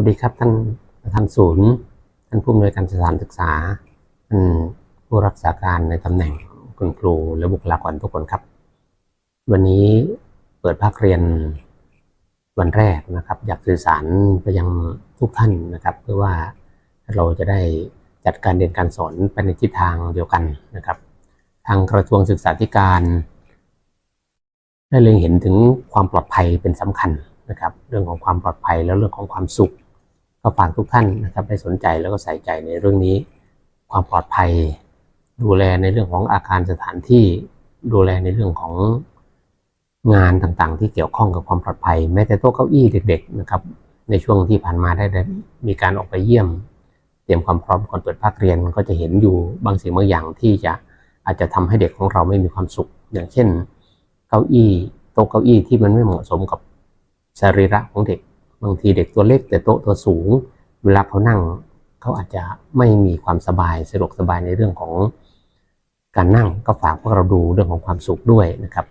วัสดีครับท่านประธานศูนย์ ท่านผู้อำนวยการสถานศึกษาท่านผู้รักษาการในตำแหน่งคุณครูและบุคลากรทุกคนครับ วันนี้เปิดภาคเรียนวันแรกนะครับ อยากสื่อสารไปยังทุกท่านนะครับ เพื่อว่าเราจะได้จัดการเรียนการสอนไปในทิศทางเดียวกันนะครับ ทางกระทรวงศึกษาธิการได้เล็งเห็นถึงความปลอดภัยเป็นสำคัญนะครับ เรื่องของความปลอดภัยแล้วเรื่องของความสุข ก็ฝากทุกท่านนะครับได้สนใจแล้วก็ใส่ใจในเรื่องนี้ ความปลอดภัย ดูแลในเรื่องของอาคารสถานที่ ดูแลในเรื่องของงานต่างๆ ที่เกี่ยวข้องกับความปลอดภัย แม้แต่โต๊ะเก้าอี้เด็ก ๆ นะครับ ในช่วงที่ผ่านมาได้มีการออกไปเยี่ยม เตรียมความพร้อมก่อนเปิดภาคเรียนก็จะเห็นอยู่บางสิ่งบางอย่างที่จะอาจจะทำให้เด็กของเราไม่มีความสุข อย่างเช่น เก้าอี้โต๊ะเก้าอี้ที่มันไม่เหมาะสมกับสรีระของเด็ก บางทีเด็กตัวเล็กแต่โต๊ะตัวสูง เวลาเขานั่งเขาอาจจะไม่มีความสบายสะดวกสบายในเรื่องของการนั่งก็ฝากพวกเราดูเรื่องของความสุขด้วยนะครับ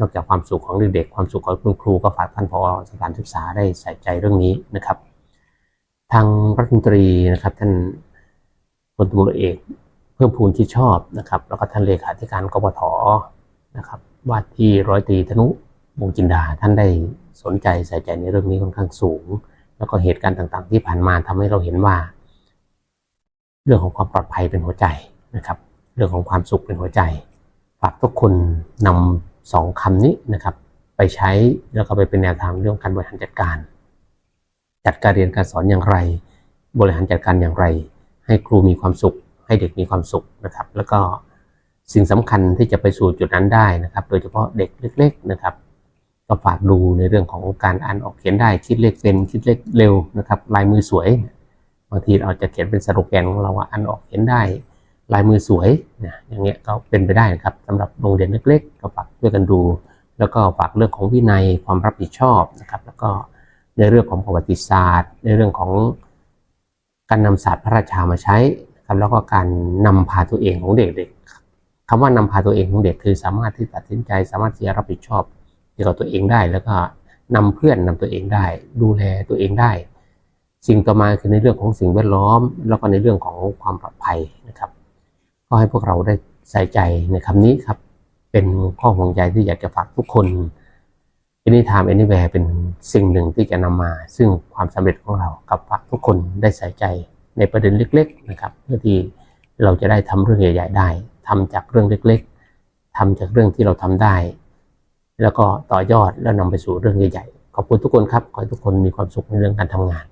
นอกจากความสุขของเด็กๆความสุขของคุณครูก็ฝากท่านผอสถานศึกษาได้ใส่ใจเรื่องนี้นะครับ ทางรัฐมนตรีนะครับท่านพลตำรวจเอกเพิ่มพูนที่ชอบนะครับ แล้วก็ท่านเลขาธิการกบถนะครับว่าที่ร้อยตรีธนุวงจินดาท่านได้ สนใจใส่ใจในเรื่องนี้ค่อนข้างสูง แล้วก็เหตุการณ์ต่างๆ ที่ผ่านมาทำให้เราเห็นว่า เรื่องของความปลอดภัยเป็นหัวใจนะครับ เรื่องของความสุขเป็นหัวใจฝากทุกคนนำสองคำนี้นะครับ ไปใช้แล้วก็ไปเป็นแนวทางเรื่องการบริหารจัดการ จัดการเรียนการสอนอย่างไร บริหารจัดการอย่างไร ให้ครูมีความสุข ให้เด็กมีความสุขนะครับ แล้วก็สิ่งสำคัญที่จะไปสู่จุดนั้นได้นะครับ โดยเฉพาะเด็กเล็ก ๆ นะครับ ก็ฝากดูในเรื่องของการอ่านออกเขียนได้คิดเลขเป็นคิดเลขเร็วนะครับ ลายมือสวยบางทีเราจะเขียนเป็นสโลแกนของเราว่าอ่านออกเขียนได้ ลายมือสวยนะอย่างเงี้ยก็เป็นไปได้นะครับสำหรับโรงเรียนเล็กๆ ก็ฝากช่วยกันดู แล้วก็ฝากเรื่องของวินัยความรับผิดชอบนะครับ แล้วก็ในเรื่องของประวัติศาสตร์ ในเรื่องของการนำศาสตร์พระราชามาใช้ครับแล้วก็การนำพาตัวเองของเด็กๆคำว่านำพาตัวเองของเด็กคือสามารถที่ตัดสินใจสามารถที่จะรับผิดชอบ เกี่ยวกับตัวเองได้แล้วก็นำเพื่อนนำตัวเองได้ ดูแลตัวเองได้ สิ่งต่อมาคือในเรื่องของสิ่งแวดล้อม แล้วก็ในเรื่องของความปลอดภัยนะครับ ก็ให้พวกเราได้ใส่ใจในคำนี้ครับ เป็นข้อห่วงใยที่อยากจะฝากทุกคน Anytime Anywhere เป็นสิ่งหนึ่งที่จะนำมา ซึ่งความสำเร็จของเรากับฝากทุกคนได้ใส่ใจในประเด็นเล็ก ๆ นะครับ เพื่อที่เราจะได้ทำเรื่องใหญ่ ๆ ได้ทำจากเรื่องเล็ก ๆทำจากเรื่องที่เราทำได้ แล้วก็ต่อยอดแล้วนำไปสู่เรื่องใหญ่ๆขอบคุณทุกคนครับขอให้ทุกคนมีความสุขในเรื่องการทำงาน